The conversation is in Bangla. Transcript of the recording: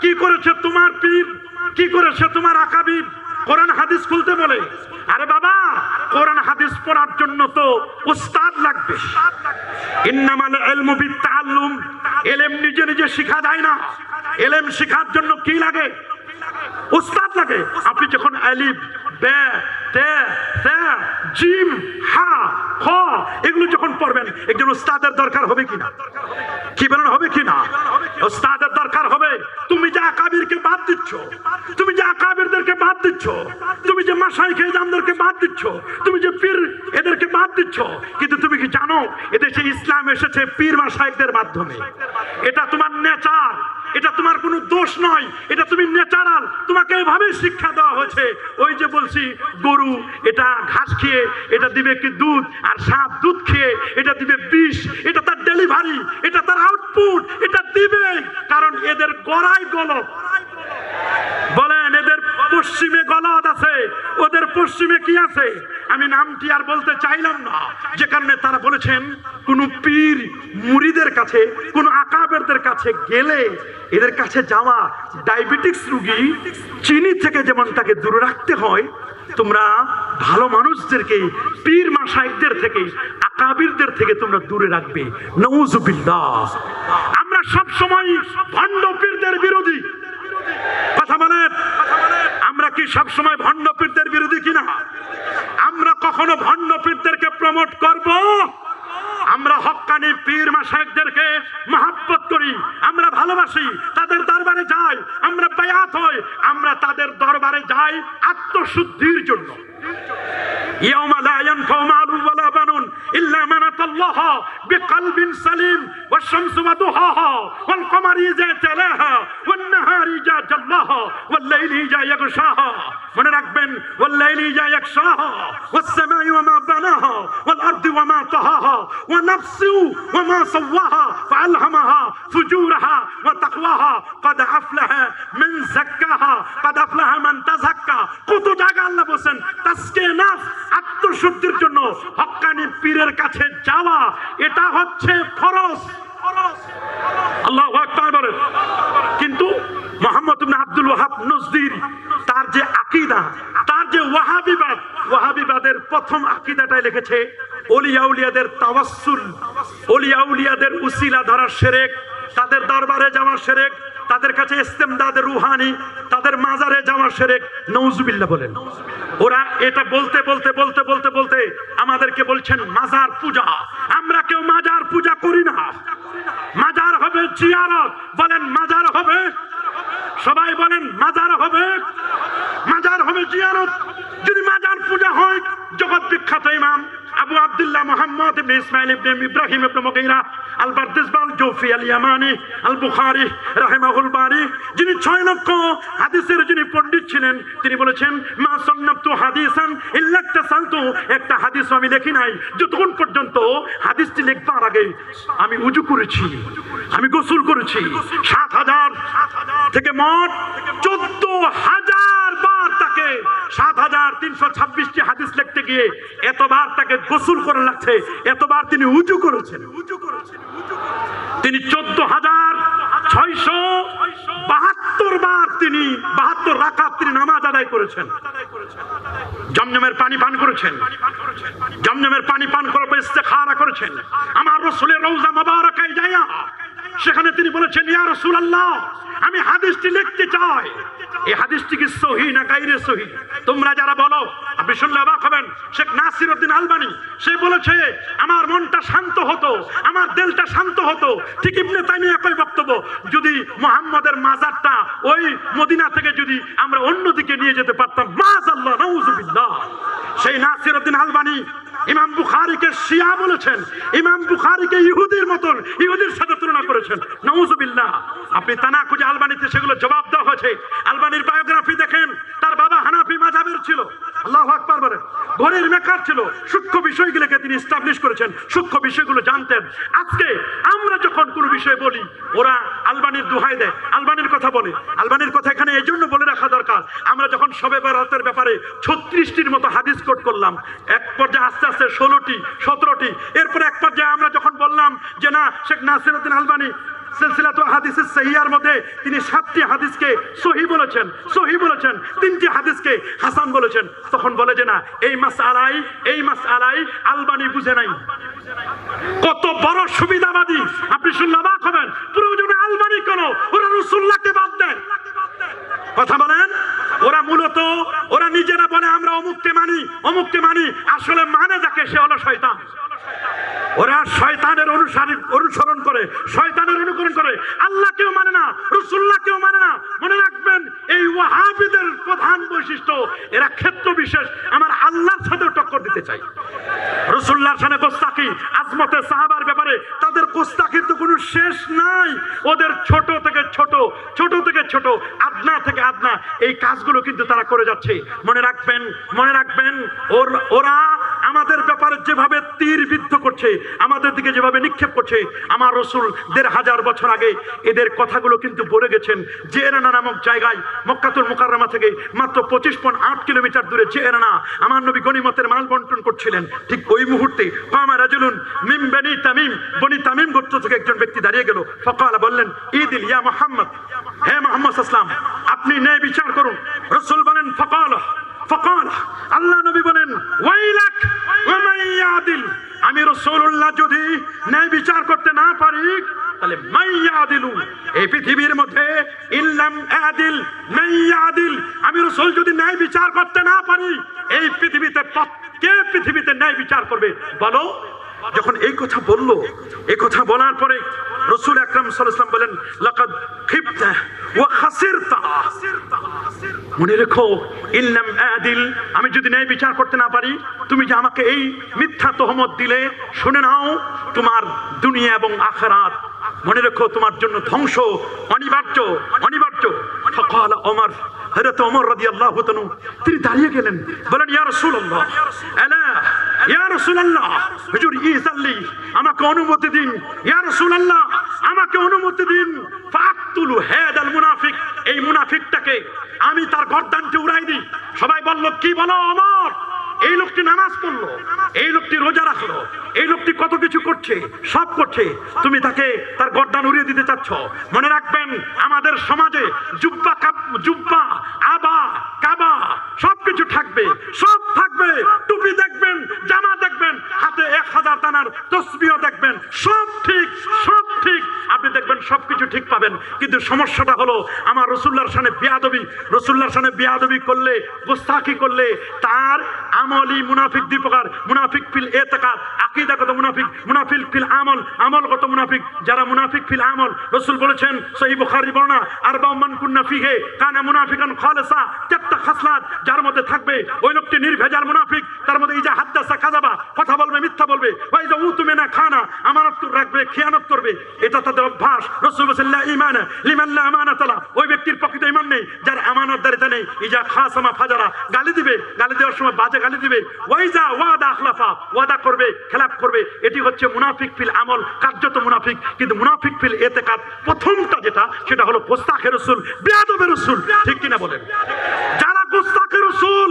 কি করেছে তোমার পীর? কি করেছে তোমার আকাবির? কোরআন হাদিস খুলতে বলে। আরে বাবা, কোরআন হাদিস পড়ার জন্য তো উস্তাদ লাগবে। ইন্নামাল ইলমু বিত্তাআল্লুম। এলেম নিজে নিজে শেখা যায় না। এলেম শেখার জন্য কি লাগে? উস্তাদ লাগে। আপনি যখন আলিফ, বে জিম, হা খ এগুলো যখন পড়বেন, একজন দরকার হবে কিনা? কি বলেন, হবে কিনা? দরকার হবে। তুমি যে আকাবিরকে বাদ দিচ্ছ, তুমি বাদ দিচ্ছ, তুমি যে মাসাইকে বাদ দিচ্ছ, তুমি যে পীর এদেরকে বাদ দিচ্ছ, কিন্তু তুমি কি জানো, এদেশে ইসলাম এসেছে পীর মাসাইকদের মাধ্যমে। এটা তোমার নেচার, এটা তোমার কোনো দোষ নয়, এটা তুমি ন্যাচারাল তোমাকে এভাবে শিক্ষা দেওয়া হয়েছে ওই যে বলছি, গরু, এটা ঘাস খেয়ে, এটা দিবে কি দুধ? আর সাপ দুধ খেয়ে, এটা দিবে বিষ, এটা তার ডেলিভারি এটা তার আউটপুট এটা দিবে। কারণ এদের গড়াই গলব বলেন, এদের পশ্চিমে গলদ আছে। পশ্চিমে কি আছে? আমি নামটি আর বলতে চাইলাম না। যে কারণে তারা বলেছেন, কোন পীর মুড়িদের কাছে, কোন আকাবেরদের কাছে গেলে এদের কাছে যাওয়া ডায়াবেটিক্স রুগী চিনি থেকে যেমন তাকে দূরে রাখতে হয়, তোমরা ভালো মানুষদেরকে, পীর মাসাইকদের থেকে, আকাবিরদের থেকে তোমরা দূরে রাখবে। নউজুবিল্লাহ। আমরা সব সময় ভণ্ড পীরদের বিরোধী। কথা বলেন। আমরা কি সবসময় ভণ্ডপীরদের বিরোধী কিনা? আমরা কখনো ভণ্ডপীরদেরকে প্রমোট করব? আমরা হকানি পীর মাসায়কদেরকে মহাব্বত করি, আমরা ভালোবাসি, তাদের দরবারে যাই, আমরা পায়াত হই, আমরা তাদের দরবারে যাই আত্মশুদ্ধির জন্য। ইয়াউমা লা ইয়ানফাউ মালুন ওয়ালা বানুন ইল্লা মানাতাল্লাহ বিকলবিন সালিম। والشمس وضحاها والقمر إذا تلاها والنهار إذا جلاها والليل إذا يغشاها মনে রাখবেন والليل إذا يغشاها والسماء وما بناها والأرض وما طهاها ونفس وما سواها فألهمها فجورها وتقواها قد أفلح من زكاها قد أفلح من تزكى কত জায়গা আল্লাহ বলছেন তাসকে নাফ আত্মশুদ্ধির জন্য হক্কানি পীরের কাছে যাওয়া এটা হচ্ছে ফরজ আল্লাহ কিন্তু মোহাম্মদ আব্দুল ওয়াহাব নজদির, তার যে আকীদা, তার যে ওয়াহাবিবাদ, ওয়াহাবিবাদের প্রথম আকীদাটাই লিখেছে ওলিয়া উলিয়াদের তাওয়াসসুল ওলিয়া উলিয়াদের উসিলা ধরা শিরক তাদের দরবারে যাওয়া শিরক তাদের কাছে ইস্তেমদাদের রুহানি, তাদের মাজারে যাওয়া শিরক নউজুবিল্লাহ বলেন। ওরা এটা বলতে বলতে বলতে বলতে বলতে আমাদেরকে বলছেন মাজার পূজা। আমরা কেউ মাজার পূজা করি না। জিয়ারত বলেন, মাজার হবে। সবাই বলেন, মাজার হবে। মাজার হবে জিয়ারত। যদি মাজার পূজা হয়, জগৎ বিখ্যাত ইমাম আবু আবদুল্লাহ মোহাম্মদ ইবনে ইসমাইল ইবনে ইব্রাহিম ইবনে মুগীরা আল হাদিস আমি উজু করেছি, আমি গোসল করেছি, সাত হাজার থেকে মোট চোদ্দ হাজার বার তাকে সাত হাজার তিনশো ছাব্বিশটি হাদিস লিখতে গিয়ে এতবার তাকে গোসল করে লাগছে, এতবার তিনি উজু করেছেন। তিনি চোদ্দ হাজার ছয়শো বাহাত্তর বার তিনি, বাহাত্তর রাকাত তিনি নামাজ আদায় করেছেন। জমজমের পানি পান করেছেন। জমজমের পানি পান করার পর করেছেন। আমার রসুলের রৌজা মাবারাকায় যায়া সেখানে তিনি বলেছেন, ইয়া রাসূলুল্লাহ আমি হাদিসটি লিখতে চাই। এই হাদিসটি কি সহি না গাইরে সহি? তোমরা যারা বলো, আপনি শুনলে অবাক হবেন। শেখ নাসির উদ্দিন আলবানি, সে বলেছে, আমার মনটা শান্ত হতো, আমার দিলটা শান্ত হতো। ঠিক ইবনে তাইমিয়া একই বক্তব্য, যদি মোহাম্মদের মাজারটা ওই মদিনা থেকে যদি আমরা অন্যদিকে নিয়ে যেতে পারতাম, মাজাল্লাহ, নাউজুবিল্লাহ। সেই নাসির উদ্দিন আলবানি ইমাম বুখারীকে শিয়া বলেছেন, ইমাম বুখারীকে ইহুদির মতন, ইহুদির সাথে তুলনা করেছেন। নওয়াজুবিল্লাহ আপনি তানা খুঁজে আলবানিতে সেগুলো জবাব দেওয়া হয়েছে। আলবানির বায়োগ্রাফি দেখেন, তার বাবা হানাফি মাযহাবের ছিল। আল্লাহু আকবার বলেন ঘরের মেকার ছিল। সূক্ষ্ম বিষয়গুলোকে তিনি এস্টাবলিশ করেছেন, সূক্ষ্ম বিষয়গুলো জানতেন। আজকে আমরা যখন কোনো বিষয় বলি, ওরা আলবানির দোহাই দেয়, আলবানির কথা বলে। আলবানির কথা এখানে এই জন্য আমরা যখন সবে বেরাতের ব্যাপারে ছত্রিশটির মতো হাদিস কোট করলাম, এক পর্যায়ে আস্তে আস্তে ষোলোটি, সতেরোটি, এরপরে এক পর্যায়ে আমরা যখন বললাম যে না, শেখ নাসিরুদ্দিন আলবানি হাদিসের মধ্যে তিনি সাতটি হাদিসকে বলেছেন বলেছেন, তিনটি হাদিসকে বলেছেন, তখন বলে যে না, এই মাস এই মাস আলবানি বুঝে নাই। কত বড় সুবিধাবাদী। আপনি শুনলে হবেন। প্রয়োজনে আলবানি কেন? ওরা রসুল্লাহকে বাদ দেন কথা বলেন? ওরা মূলত, ওরা নিজেরা বলে আমরা অমুককে মানি অমুককে মানি। আসলে মানে যাকে সে হলো শয়তান। ওরা শয়তানের অনুসারী অনুসরণ করে, শয়তানের অনুকরণ করে। আল্লাহ কেউ মানে না রসুল্লাহ কেউ মানে না। মনে রাখবেন, এই ওয়াহাবিদের প্রধান বৈশিষ্ট্য, এরা ক্ষেত্র বিশেষ। আমার আল্লাহর সাথে টক্কর দিতে চাই। কোস্তাকি আজমতে সাহাবার ব্যাপারে তাদের কোস্তাকির তো কোনো শেষ নাই। ওদের ছোট থেকে ছোট ছোট থেকে ছোট, আদনা থেকে আদনা। এই কাজগুলো কিন্তু তারা করে যাচ্ছে। মনে রাখবেন মনে রাখবেন, ওর ওরা আমাদের ব্যাপারে যেভাবে তীর বিদ্ধ করছে, আমাদের দিকে যেভাবে নিক্ষেপ করছে, আমার রসুল দেড় হাজার বছর আগে এদের কথাগুলো কিন্তু বলে গেছেন জেরানা নামক জায়গায়, মক্কাতুল মুকাররমা থেকে মাত্র পঁচিশ পয়েন্ট আট কিলোমিটার দূরে জেরানা আমার নবী গনিমতের মাল বন্টন করছিলেন। ঠিক ওই মুহূর্তে কামা রাজুলুন মিম বনি তামিম বনি তামিম গোত্র থেকে একজন ব্যক্তি দাঁড়িয়ে গেল, ফকালা বললেন ঈদিল ইয়া মোহাম্মদ, হে মোহাম্মদ আসলাম আপনি ন্যায় বিচার করুন। রসুল বলেন, ফকালা ফকাল, আল্লাহ নবী বলেন, ওয়াইলাক ওয়ামাইয়াদিল আমি রাসূলুল্লাহ যদি ন্যায় বিচার করতে না পারি, তাহলে মাইয়াদিলু। এই পৃথিবীর মধ্যে ইল্লাম আদিল, মাইয়াদিল। আমি রাসূল যদি ন্যায় বিচার করতে না পারি, এই পৃথিবীতে কে পৃথিবীতে ন্যায় বিচার করবে? বলো। যখন এই কথা বলল, এই কথা বলার পরে রসুল আকরাম সাল্লাল্লাহু বলেন, লাকাদ খিবতা ওয়া খাসিরতা। মনে রেখো ইল্লাম আদিল, আমি যদি ন্যায় বিচার করতে না পারি, তুমি যে আমাকে এই মিথ্যা তহমত দিলে, শুনে নাও, তোমার দুনিয়া এবং আখরাত। মনে রেখো, তোমার জন্য ধ্বংস, অনিবার্য অনিবার্য। ফকাল ওমর, হযরত ওমর রাদিয়াল্লাহু তাআলা তিনি দাঁড়িয়ে গেলেন। বলেন, ইয়া রাসূলুল্লাহ, আলা, ইয়া রাসূলুল্লাহ, হুজুর, ইসাল্লি, আমাকে অনুমতি দিন। ইয়া রাসূলুল্লাহ, আমাকে অনুমতি দিন। ফাকতুলু হাদাল মুনাফিকটাকে আমি তার গর্দানকে উড়াই দিই। সবাই বলল, কি বলো অমর? এই লোকটি নামাজ পড়ল, এই লোকটি রোজা রাখল, এই লোকটি কত কিছু করছে, সব করছে। তুমি তাকে তার গর্দান উড়িয়ে দিতে চাচ্ছ। মনে রাখবেন, আমাদের সমাজে জুব্বা জুব্বা আবা কাবা সব কিছু থাকবে সব থাকবে টুপি দেখবেন জামা দেখবেন হাতে এক হাজার দানার তসবিও দেখবেন সব ঠিক সব ঠিক আপনি সবকিছু ঠিক পাবেন। কিন্তু সমস্যাটা হলো, আমার রসুল্লার সামনে বিয়াদবি। রসুল্লার সামনে বিয়াদবি করলে গোস্তাকি করলে তার আমলি মুনাফিক দুই প্রকার। মুনাফিক ফিল এতেকাদ আকিদাগত মুনাফিক মুনাফিক ফিল আমল, আমলগত মুনাফিক। যারা মুনাফিক ফিল আমল, রসুল বলেছেন সহি বুখারী বর্ণনা আর মান কুন্না ফিহে, কানা মুনাফিকান খালেসা চারটা খাসলাত। যার মধ্যে থাকবে, ওই লোকটি নির্ভেজাল মুনাফিক, তার মধ্যে ইজা হাদ্দাসা কাজাবা কথা বলবে, মিথ্যা বলবে। ওই যে উতুমে না খানা তো রাখবে খেয়ানত করবে। এটা তাদের অভ্যাস। ওই ব্যক্তির প্রকৃত ইমান নেই, যার আমানতদারিতা নেই। ইজা খাসামা ফাজারা, গালি দিবে। গালি দেওয়ার সময় বাজে গালি দিবে। ওয়াইজা ওয়াদা আখলাফা, ওয়াদা করবে, খেলাপ করবে। এটি হচ্ছে মুনাফিক ফিল আমল, কার্যত মুনাফিক। কিন্তু মুনাফিক ফিল এতেকাদ প্রথমটা যেটা, সেটা হলো গোস্তাখের রসুল, বেয়াদবের রসুল। ঠিক কিনা বলেন? যারা গোস্তাখের রসুল